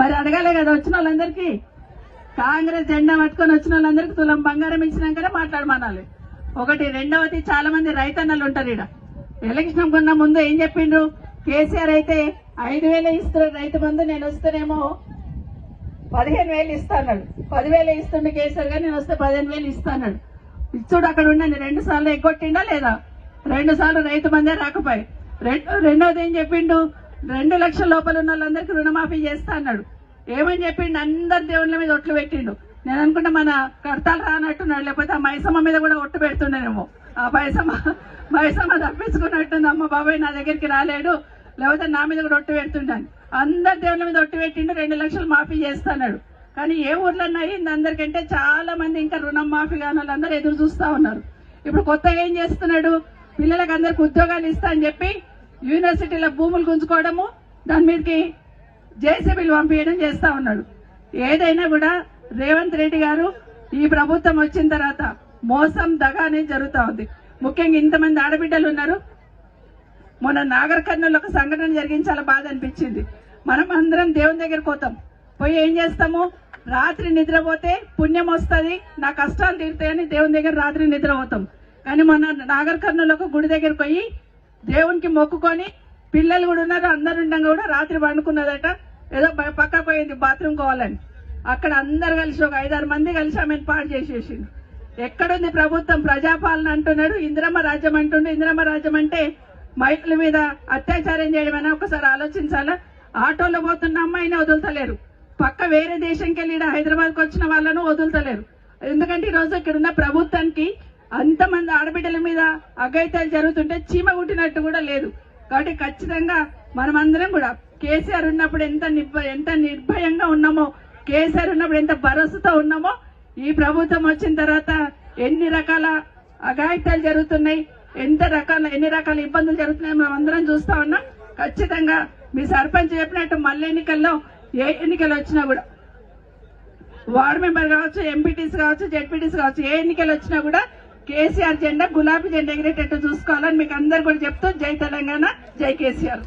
మరి అడగాలే కదా వచ్చిన వాళ్ళందరికీ. కాంగ్రెస్ జెండా పట్టుకొని వచ్చిన వాళ్ళందరికీ తులం బంగారం ఇచ్చినాకనే మాట్లాడమనాలి. ఒకటి రెండవది చాలా మంది రైతన్నలు ఉంటారు ఇక్కడ ఎలక్షన్ కొన్న ముందు ఏం చెప్పిండ్రు? కేసీఆర్ అయితే ఐదు వేలు ఇస్తున్నాడు రైతు బంధు నేను వస్తేనేమో పదిహేను వేలు ఇస్తాడు పదివేలు ఇస్తుండే కేసీఆర్ గారు నేను వస్తే పదిహేను వేలు ఇస్తాడు ఇచ్చుడు అక్కడ ఉండండి రెండు సార్లు ఎగ్గొట్టిండా లేదా? రెండు సార్లు రైతు మందే రాకపోయి. రెండు రెండోది ఏం చెప్పిండు? రెండు లక్షల లోపల ఉన్న వాళ్ళందరికీ రుణమాఫీ చేస్తా అన్నాడు. ఏమని చెప్పిండు? అందరి దేవుళ్ళ మీద ఒట్లు పెట్టిండు. నేను అనుకుంటే మన కడతాలు రానట్టున్నాడు. లేకపోతే ఆ మైసమ్మ మీద కూడా ఒట్టు పెడుతుండేనేమో. ఆ మైసమ్మ మైసమ్మ తప్పించుకున్నట్టుంది అమ్మ బాబాయ్ నా దగ్గరికి రాలేడు. లేకపోతే నా మీద కూడా ఒట్టు పెడుతుండాను. అందరి దేవుళ్ళ మీద ఒట్టు పెట్టిండు రెండు లక్షలు మాఫీ చేస్తాడు కానీ ఏ ఊర్లో అయింది అందరికంటే చాలా మంది ఇంకా రుణం మాఫీ కాని వాళ్ళందరూ ఎదురు చూస్తా ఉన్నారు. ఇప్పుడు కొత్తగా ఏం చేస్తున్నాడు? పిల్లలకు అందరికి ఉద్యోగాలు ఇస్తా అని చెప్పి యూనివర్సిటీల భూములు గుంజుకోవడము దాని మీదకి జేసీబీలు పంపించడం చేస్తా ఉన్నాడు. ఏదైనా కూడా రేవంత్ రెడ్డి గారు ఈ ప్రభుత్వం వచ్చిన తర్వాత మోసం దగ అనేది జరుగుతా ఉంది. ముఖ్యంగా ఇంతమంది ఆడబిడ్డలు ఉన్నారు. మొన్న నాగర్ కర్నూలు ఒక సంఘటన జరిగింది చాలా బాధ అనిపించింది. మనం అందరం దేవుని దగ్గరికి పోతాం. పోయి ఏం చేస్తాము? రాత్రి నిద్రపోతే పుణ్యం వస్తుంది నా కష్టాలు తీరుతాయని దేవుని దగ్గర రాత్రి నిద్రపోతాం. కానీ మొన్న నాగర్ కర్నూలు ఒక గుడి దగ్గరికి పోయి దేవునికి మొక్కుకొని పిల్లలు కూడా ఉన్నారు అందరు ఉండగా కూడా రాత్రి పండుకున్నదట. ఏదో పక్క పోయింది బాత్రూమ్ కోవాలని. అక్కడ అందరు కలిసి ఒక ఐదారు మంది కలిసి ఆమెను పాడు చేసేసింది ఎక్కడుంది ప్రభుత్వం? ప్రజాపాలన అంటున్నాడు ఇందిరమ్మ రాజ్యం అంటుండు. ఇందిరమ్మ రాజ్యం అంటే మహిళల మీద అత్యాచారం చేయడమైనా ఒకసారి ఆలోచించాలా? ఆటోలో పోతున్న అమ్మాయిని వదులుతలేరు. పక్క వేరే దేశంకి వెళ్ళి హైదరాబాద్కి వచ్చిన వాళ్ళను వదులుతలేరు. ఎందుకంటే ఈ రోజు ఇక్కడ ఉన్న ప్రభుత్వానికి అంతమంది ఆడబిడ్డల మీద అఘాయితాలు జరుగుతుంటే చీమ కుట్టినట్టు కూడా లేదు. కాబట్టి ఖచ్చితంగా మనమందరం కూడా కేసీఆర్ ఉన్నప్పుడు ఎంత ఎంత నిర్భయంగా ఉన్నామో కేసీఆర్ ఉన్నప్పుడు ఎంత భరోసాతో ఉన్నామో ఈ ప్రభుత్వం వచ్చిన తర్వాత ఎన్ని రకాల అగాయితాలు జరుగుతున్నాయి ఎంత రకాల ఎన్ని రకాల ఇబ్బందులు జరుగుతున్నాయి మనం అందరం చూస్తా ఉన్నాం. ఖచ్చితంగా మీ సర్పంచ్ చెప్పినట్టు మళ్ళీ ఎన్నికల్లో ఏ ఎన్నికలు వచ్చినా కూడా వార్డు మెంబర్ కావచ్చు ఎంపీటీస్ కావచ్చు జెడ్పీటీస్ కావచ్చు ఏ ఎన్నికలు వచ్చినా కూడా కేసీఆర్ జెండా గులాబీ జెండా ఎగిరేటట్టు చూసుకోవాలని మీకు అందరు కూడా చెప్తూ జై తెలంగాణ జై కేసీఆర్.